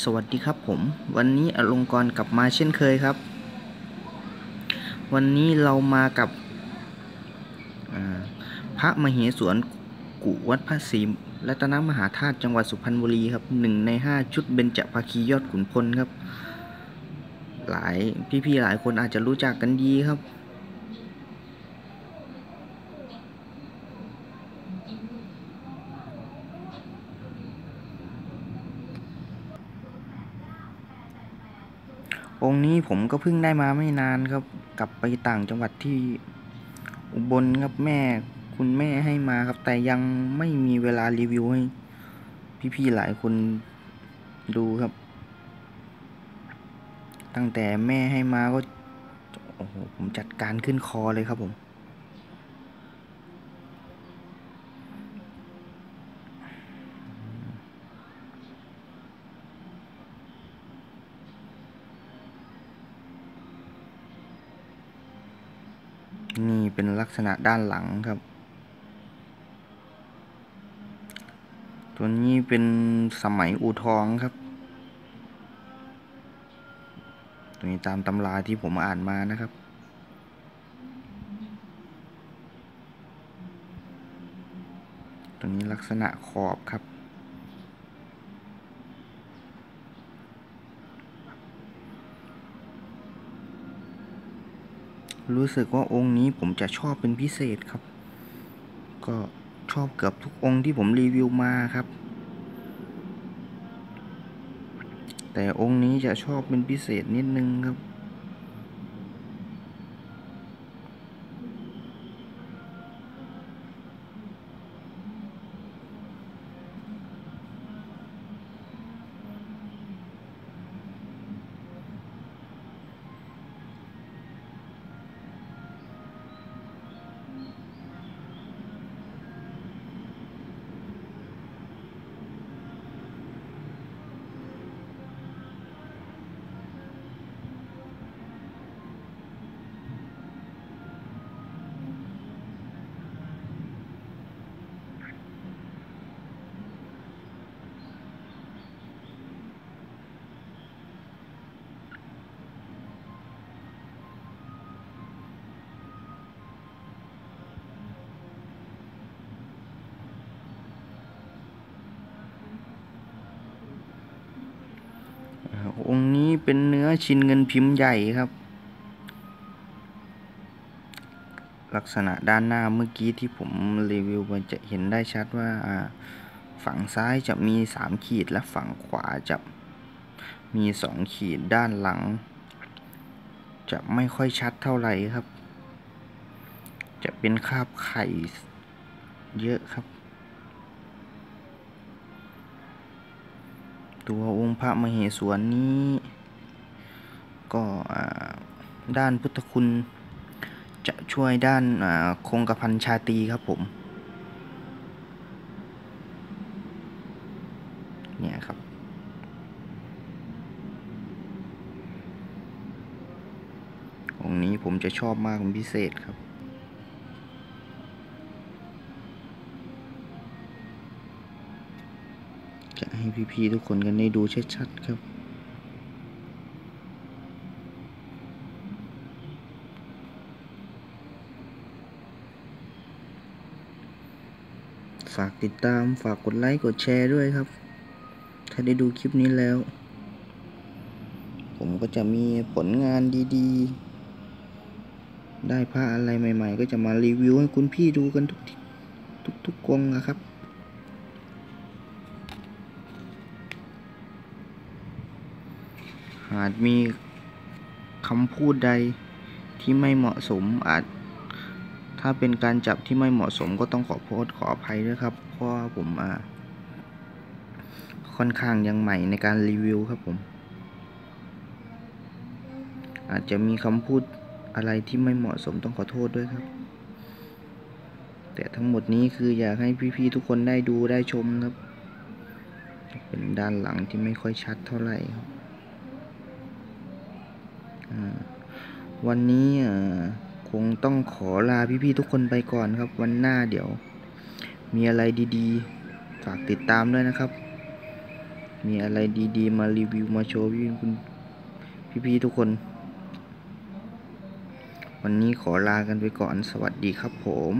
สวัสดีครับผม วันนี้อลงกรกลับมาเช่นเคยครับ วันนี้เรามากับพระมเหสวนกุวัดพระศรีรัตนมหาธาตุจังหวัดสุพรรณบุรีครับหนึ่งในห้าชุดเบญจภาคียอดขุนพลครับ หลายพี่ๆหลายคนอาจจะรู้จักกันดีครับ องค์นี้ผมก็เพิ่งได้มาไม่นานครับ กลับไปต่างจังหวัดที่อุบลครับแม่คุณแม่ให้มาครับ แต่ยังไม่มีเวลารีวิวให้พี่ๆหลายคนดูครับ ตั้งแต่แม่ให้มาก็โอ้โหผมจัดการขึ้นคอเลยครับผม นี่เป็นลักษณะด้านหลังครับ ตัวนี้เป็นสมัยอู่ทองครับ ตัวนี้ตามตำราที่ผมอ่านมานะครับ ตัวนี้ลักษณะขอบครับ รู้สึกว่าองค์นี้ผมจะชอบเป็นพิเศษครับ ก็ชอบเกือบทุกองค์ที่ผมรีวิวมาครับ แต่องค์นี้จะชอบเป็นพิเศษนิดนึงครับ องค์นี้เป็นเนื้อชิ้นเงินพิมพ์ใหญ่ครับ ลักษณะด้านหน้าเมื่อกี้ที่ผมรีวิวมันจะเห็นได้ชัดว่าอ่าฝั่งซ้ายจะมีสามขีดและฝั่งขวาจะมีสองขีดด้านหลัง จะไม่ค่อยชัดเท่าไหร่ครับ จะเป็นคราบไข่เยอะครับ ตัวองค์พระมเหสวนนี้ ก็ด้านพุทธคุณจะช่วยด้านคงกระพันชาตีครับผมเนี่ยครับ องค์นี้ผมจะชอบมากเป็นพิเศษครับ จะให้พี่ๆทุกคนกันได้ดูชัดๆครับฝากติดตามฝากกดไลค์กดแชร์ด้วยครับ ถ้าได้ดูคลิปนี้แล้ว ผมก็จะมีผลงานดีๆ ได้ผ้าอะไรใหม่ๆ ก็จะมารีวิวให้คุณพี่ดูกันทุกทีทุกๆกงนะครับ หากมีคำพูดใดที่ไม่เหมาะสมอาจ ถ้าเป็นการจับที่ไม่เหมาะสมก็ต้องขอโทษขออภัยด้วยครับ เพราะผมอ่าค่อนข้างยังใหม่ในการรีวิวครับผม อาจจะมีคำพูดอะไรที่ไม่เหมาะสมต้องขอโทษด้วยครับ แต่ทั้งหมดนี้คืออยากให้พี่ๆทุกคนได้ดูได้ชมครับ เป็นด้านหลังที่ไม่ค่อยชัดเท่าไหร่ครับ วันนี้คงต้องขอลาพี่ๆทุกคนไปก่อนครับ วันหน้าเดี๋ยว มีอะไรดีๆ ฝากติดตามด้วยนะครับ มีอะไรดีๆ มารีวิวมาโชว์พี่คุณพี่ๆทุกคน วันนี้ขอลากันไปก่อนสวัสดีครับผม